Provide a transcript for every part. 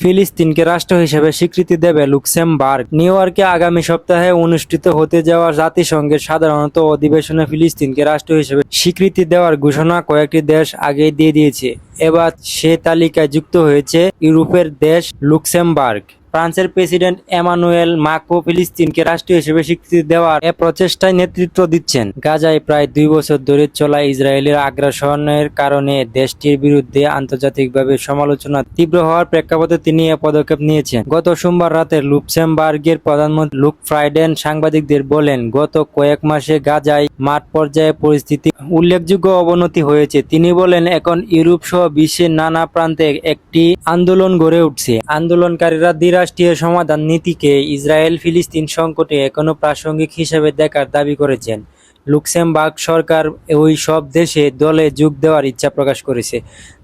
ফিলিস্তিনকে রাষ্ট্র হিসেবে স্বীকৃতি দেবে লুক্সেমবার্গ। নিউ ইয়র্কে আগামী সপ্তাহে অনুষ্ঠিত হতে যাওয়া জাতিসংঘের সাধারণত অধিবেশনে ফিলিস্তিনকে রাষ্ট্র হিসেবে স্বীকৃতি দেওয়ার ঘোষণা কয়েকটি দেশ আগেই দিয়ে দিয়েছে। এবার সে তালিকায় যুক্ত হয়েছে ইউরোপের দেশ লুক্সেমবার্গ। ফ্রান্সের প্রেসিডেন্ট এমানুয়েল মাকো ফিলিস্তিনকে রাষ্ট্র হিসেবে স্বীকৃতি দেওয়ার এ প্রচেষ্টায় নেতৃত্ব দিচ্ছেন। গাজায় প্রায় দুই বছর ধরে চলা ইসরায়েলের আগ্রাসনের কারণে দেশটির বিরুদ্ধে আন্তর্জাতিকভাবে সমালোচনা তীব্র হওয়ার প্রেক্ষাপটে তিনি এ পদক্ষেপ নিয়েছেন। গত সোমবার রাতে লুক্সেমবার্গের প্রধানমন্ত্রী লুক ফ্রাইডেন সাংবাদিকদের বলেন, গত কয়েক মাসে গাজায় মাঠ পর্যায়ে পরিস্থিতি উল্লেখযোগ্য অবনতি হয়েছে। তিনি বলেন, এখন ইউরোপ সহ বিশ্বের নানা প্রান্তে একটি আন্দোলন গড়ে উঠছে। আন্দোলনকারীরা দ্বিরাষ্ট্রীয় সমাধান নীতিকে ইসরায়েল ফিলিস্তিন সংকটে এখনও প্রাসঙ্গিক হিসেবে দেখার দাবি করেছেন। লুক্সেমবার্গ সরকার ওই সব দেশে দলে যোগ দেওয়ার ইচ্ছা প্রকাশ করেছে,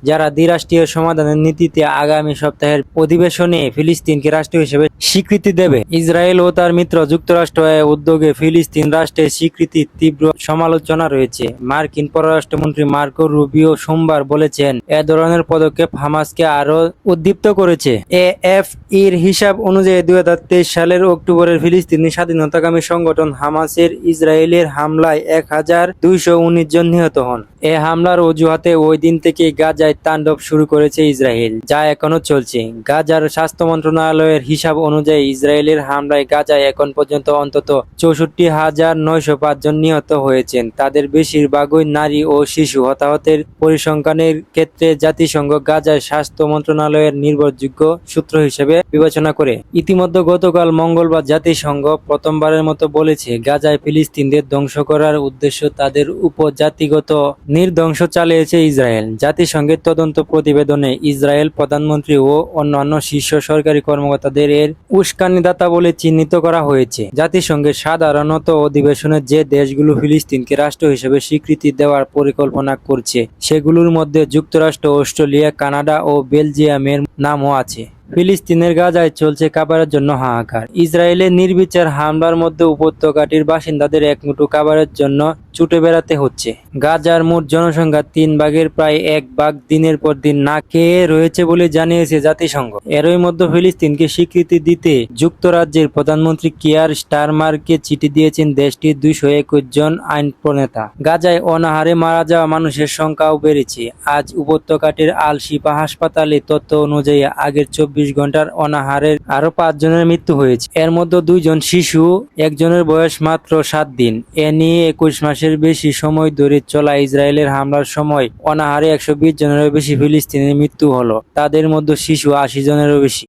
যারা দ্বিরাষ্ট্রীয় সমাধানের নীতিতে আগামী সপ্তাহের অধিবেশনে ফিলিস্তিনকে রাষ্ট্র হিসেবে স্বীকৃতি দেবে। ইসরায়েল ও তার মিত্র যুক্তরাষ্ট্র উদ্যোগে ফিলিস্তিন রাষ্ট্রের স্বীকৃতির তীব্র সমালোচনা রয়েছে। মার্কিন পররাষ্ট্রমন্ত্রী মার্কো রুবিও সোমবার বলেছেন, এ ধরনের পদক্ষেপ হামাসকে আরও উদ্দীপ্ত করেছে। এ এফ ইর হিসাব অনুযায়ী দুই হাজার তেইশ সালের অক্টোবরের ফিলিস্তিনি স্বাধীনতাকামী সংগঠন হামাসের ইসরায়েলের হামলায় এক হাজার দুইশো উনিশ জন নিহত হন। এ হামলার অজুহাতে ওই দিন থেকে গাজায় তাণ্ডব শুরু করেছে ইসরায়েল, যা এখনও চলছে। গাজার স্বাস্থ্য মন্ত্রণালয়ের হিসাব অনুযায়ী ইসরায়েলের হামলায় গাজায় এখন পর্যন্ত অন্তত চৌষট্টি হাজার নয়শো পাঁচ জন নিহত হয়েছেন। তাদের বেশিরভাগই নারী ও শিশু। হতাহতের পরিসংখ্যানের ক্ষেত্রে জাতিসংঘ গাজায় স্বাস্থ্য মন্ত্রণালয়ের নির্ভরযোগ্য সূত্র হিসেবে বিবেচনা করে। ইতিমধ্যে গতকাল মঙ্গলবার জাতিসংঘ প্রথমবারের মতো বলেছে, গাজায় ফিলিস্তিনদের ধ্বংস করার উদ্দেশ্য তাদের উপর জাতিগত নির্ধ্বংস চালিয়েছে ইসরায়েল। জাতিসংঘের তদন্ত প্রতিবেদনে ইসরায়েল প্রধানমন্ত্রী ও অন্যান্য শীর্ষ সরকারি কর্মকর্তাদের এর উস্কানিদাতা বলে চিহ্নিত করা হয়েছে। জাতিসংঘের সাধারণত অধিবেশনের যে দেশগুলো ফিলিস্তিনকে রাষ্ট্র হিসেবে স্বীকৃতি দেওয়ার পরিকল্পনা করছে, সেগুলোর মধ্যে যুক্তরাষ্ট্র, অস্ট্রেলিয়া, কানাডা ও বেলজিয়ামের নামও আছে। ফিলিস্তিনের গাজায় চলছে খাবারের জন্য হাহাকার। ইসরায়েলের নির্বিচার হামলার মধ্যে উপত্যকাটির বাসিন্দাদের এক মুঠো খাবারের জন্য ছুটে বেড়াতে হচ্ছে। গাজার মোট জনসংখ্যা তিন ভাগের প্রায় এক ভাগ দিনের পর দিন না খেয়ে রয়েছে বলে জানিয়েছে জাতিসংঘ। এরই মধ্যে ফিলিস্তিনকে স্বীকৃতি দিতে যুক্তরাজ্যের প্রধানমন্ত্রী কিয়ার স্টারমারকে চিঠি দিয়েছেন দেশটির দুইশো একুশ জন আইন প্রণেতা। গাজায় অনাহারে মারা যাওয়া মানুষের সংখ্যাও বেড়েছে। আজ উপত্যকাটির আল শিফা হাসপাতালে তথ্য অনুযায়ী আগের চব্বিশ ঘণ্টার অনাহারে আরও পাঁচ জনের মৃত্যু হয়েছে। এর মধ্যে দুইজন শিশু, একজনের বয়স মাত্র সাত দিন। এ নিয়ে একুশ মাসের বেশি সময় ধরে চলা ইসরায়েলের হামলার সময় অনাহারে একশো বিশ জনেরও বেশি ফিলিস্তিনের মৃত্যু হলো। তাদের মধ্যে শিশু আশি জনেরও বেশি।